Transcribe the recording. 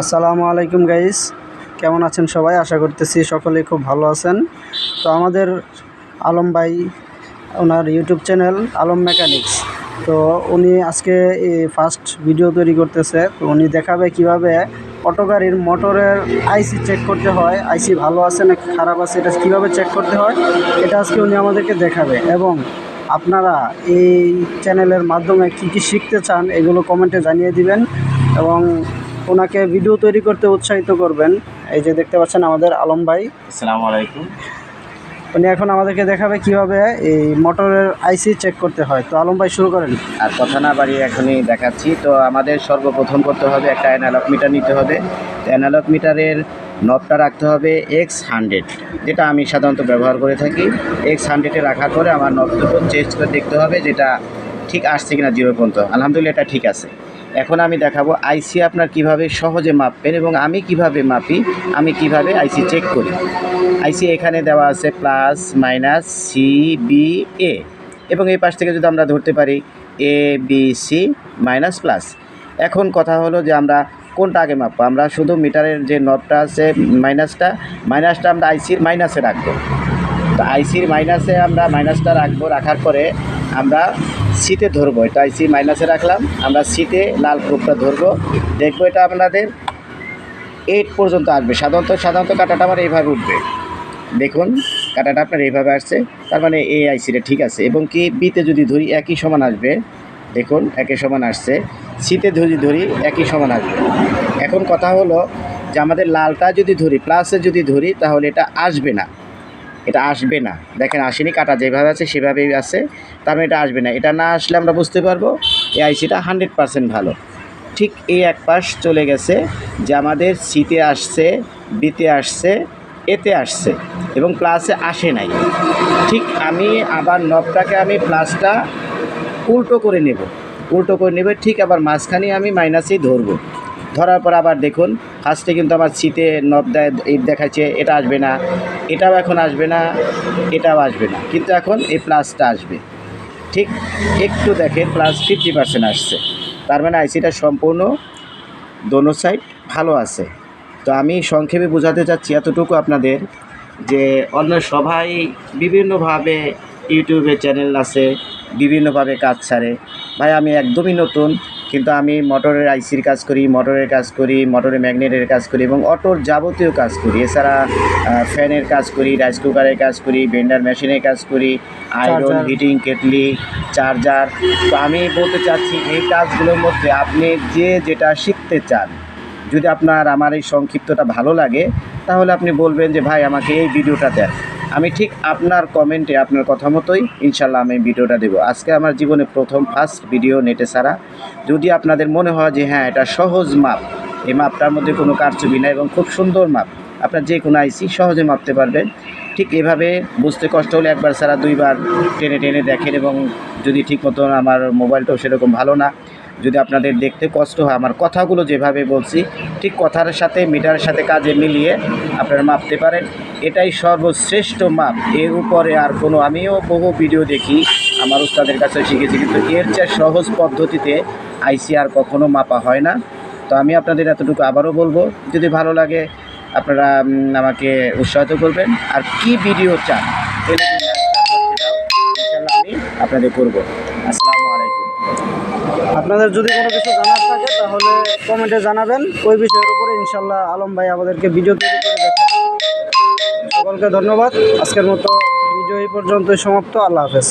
আসসালামু আলাইকুম গাইস। কেমন আছেন সবাই? আশা করতেছি সকলেই খুব ভালো আছেন। তো আমাদের আলম ভাই, ওনার ইউটিউব চ্যানেল আলম মেকানিক্স তো উনি আজকে ফার্স্ট ভিডিও তৈরি করতেছে। তো উনি দেখাবে কীভাবে অটো গাড়ির মোটরের আইসি চেক করতে হয়। আইসি ভালো আছে নাকি খারাপ আছে, এটা কীভাবে চেক করতে হয়, এটা আজকে উনি আমাদেরকে দেখাবে। এবং আপনারা এই চ্যানেলের মাধ্যমে কী কী শিখতে চান, এগুলো কমেন্টে জানিয়ে দিবেন। এবং ওনাকে ভিডিও তৈরি করতে উৎসাহিত করবেন। এই যে দেখতে পাচ্ছেন আমাদের আলম ভাই। আসসালামু আলাইকুম। উনি এখন আমাদেরকে দেখাবে কীভাবে এই মোটরের আইসি চেক করতে হয়। তো আলম ভাই শুরু করেন। আর কথা না বাড়িয়ে এখনই দেখাচ্ছি। তো আমাদের সর্বপ্রথম করতে হবে একটা অ্যানালগ মিটার নিতে হবে। অ্যানালগ মিটারের নবটা রাখতে হবে এক্স হান্ড্রেড যেটা আমি সাধারণত ব্যবহার করে থাকি। এক্স হান্ড্রেডে রাখার পরে আমার নবটুকু চেঞ্জ করে দেখতে হবে যেটা ঠিক আসছে কিনা জিরো পর্যন্ত। আলহামদুলিল্লাহ এটা ঠিক আছে। এখন আমি দেখাবো আইসি আপনার কীভাবে সহজে মাপবেন এবং আমি কীভাবে মাপি, আমি কীভাবে আইসি চেক করি। আইসি এখানে দেওয়া আছে plus minus C B A এবং এই পাশ থেকে যদি আমরা ধরতে পারি A B C minus plus এখন কথা হলো যে আমরা কোনটা আগে মাপবো? আমরা শুধু মিটারের যে নবটা আছে মাইনাসটা মাইনাসটা আমরা আইসির মাইনাসে রাখব। তো আইসির মাইনাসে আমরা মাইনাসটা রাখব, রাখার পরে আমরা সিটে ধরবো, এটা আইসি মাইনাসে রাখলাম। আমরা সিটে লাল প্রুফটা ধরবো। দেখব এটা আপনাদের এইট পর্যন্ত আসবে। সাধারণত সাধারণত কাটাটা আমার এইভাবে উঠবে। দেখুন, কাটাটা আপনার এইভাবে আসছে। তার মানে এই আইসিটা ঠিক আছে। এবং কি বিতে যদি ধরি, একই সমান আসবে। দেখুন একই সমান আসছে। সিতে ধরি ধরি, একই সমান আসবে। এখন কথা হলো যে, আমাদের লালটা যদি ধরি প্লাসে যদি ধরি, তাহলে এটা আসবে না। এটা আসবে না। দেখেন আসেনি, কাটা যেভাবে আছে সেভাবেই আছে। তার এটা আসবে না। এটা না আসলে আমরা বুঝতে পারব এই আইসিটা হান্ড্রেড পারসেন্ট ভালো। ঠিক এই এক পাশ চলে গেছে যে আমাদের সিতে আসছে বিতে আসছে এতে আসছে এবং প্লাসে আসে নাই। ঠিক আমি আবার নবটাকে আমি প্লাসটা উল্টো করে নেব। উল্টো করে নেবে, ঠিক আবার মাঝখানে আমি মাইনাসেই ধরবো। ধরার পর আবার দেখুন ফার্স্টে কিন্তু আমার শীতে নব দেয় এই দেখাচ্ছে, এটা আসবে না, এটাও এখন আসবে না, এটাও আসবে না। কিন্তু এখন এই প্লাসটা আসবে। ঠিক একটু দেখেন প্লাস ফিফটি পার্সেন্ট আসছে। তার মানে আইসিটা সম্পূর্ণ দোনো সাইড ভালো আছে। তো আমি সংক্ষেপে বোঝাতে চাচ্ছি এতটুকু আপনাদের যে অন্য সবাই বিভিন্নভাবে ইউটিউবে চ্যানেল আছে, বিভিন্নভাবে কাজ ছাড়ে। ভাই, আমি একদমই নতুন কিন্তু আমি মোটরের আইসির কাজ করি মোটরের কাজ করি মোটরের ম্যাগনেটের কাজ করি এবং অটোর যাবতীয় কাজ করি। এছাড়া ফ্যানের কাজ করি রাইস কুকারের কাজ করি ভেন্ডার মেশিনের কাজ করি আয়রন হিটিং কেটলি চার্জার। তো আমি বলতে চাচ্ছি এই কাজগুলোর মধ্যে আপনি যে যেটা শিখতে চান যদি আপনার আমার এই সংক্ষিপ্তটা ভালো লাগে, তাহলে আপনি বলবেন যে, ভাই, আমাকে এই ভিডিওটা দেন। আমি ঠিক আপনার কমেন্টে আপনার কথা মতোই ইনশাল্লাহ আমি ভিডিওটা দেব। আজকে আমার জীবনে প্রথম ফার্স্ট ভিডিও নেটে ছাড়া যদি আপনাদের মনে হয় যে হ্যাঁ এটা সহজ মাপ এই মাপটার মধ্যে কোনো কারচুপি না এবং খুব সুন্দর মাপ আপনার যে কোনো আইসি সহজে মাপতে পারবেন। ঠিক এভাবে বুঝতে কষ্ট হলে একবার সারা দুইবার টেনে টেনে দেখেন এবং যদি ঠিক মতন আমার মোবাইলটাও সেরকম ভালো না, যদি আপনাদের দেখতে কষ্ট হয়, আমার কথাগুলো যেভাবে বলছি, ঠিক কথার সাথে, মিটারের সাথে কাজে মিলিয়ে আপনারা মাপতে পারেন। এটাই সর্বশ্রেষ্ঠ মাপ। এর উপরে আর কোনো আমিও বহু ভিডিও দেখি, আমার উস্তাদের কাছে শিখেছি, কিন্তু এর চেয়ে সহজ পদ্ধতিতে আইসি আর কখনো মাপা হয় না। তো আমি আপনাদের এতটুকু আবারও বলব, যদি ভালো লাগে আপনারা আমাকে উৎসাহিত করবেন। আর কি ভিডিও চান আমি আপনাদের করব। আসসালামু আলাইকুম। আপনাদের যদি কোনো কিছু জানার থাকে, তাহলে কমেন্টে জানাবেন। ওই বিষয়ের উপরে ইনশাল্লাহ আলম ভাই আমাদেরকে ভিডিও তৈরি করে দেখাবেন সকলকে ধন্যবাদ। আজকের মতো ভিডিও এই পর্যন্তই সমাপ্ত। আল্লাহ হাফেজ।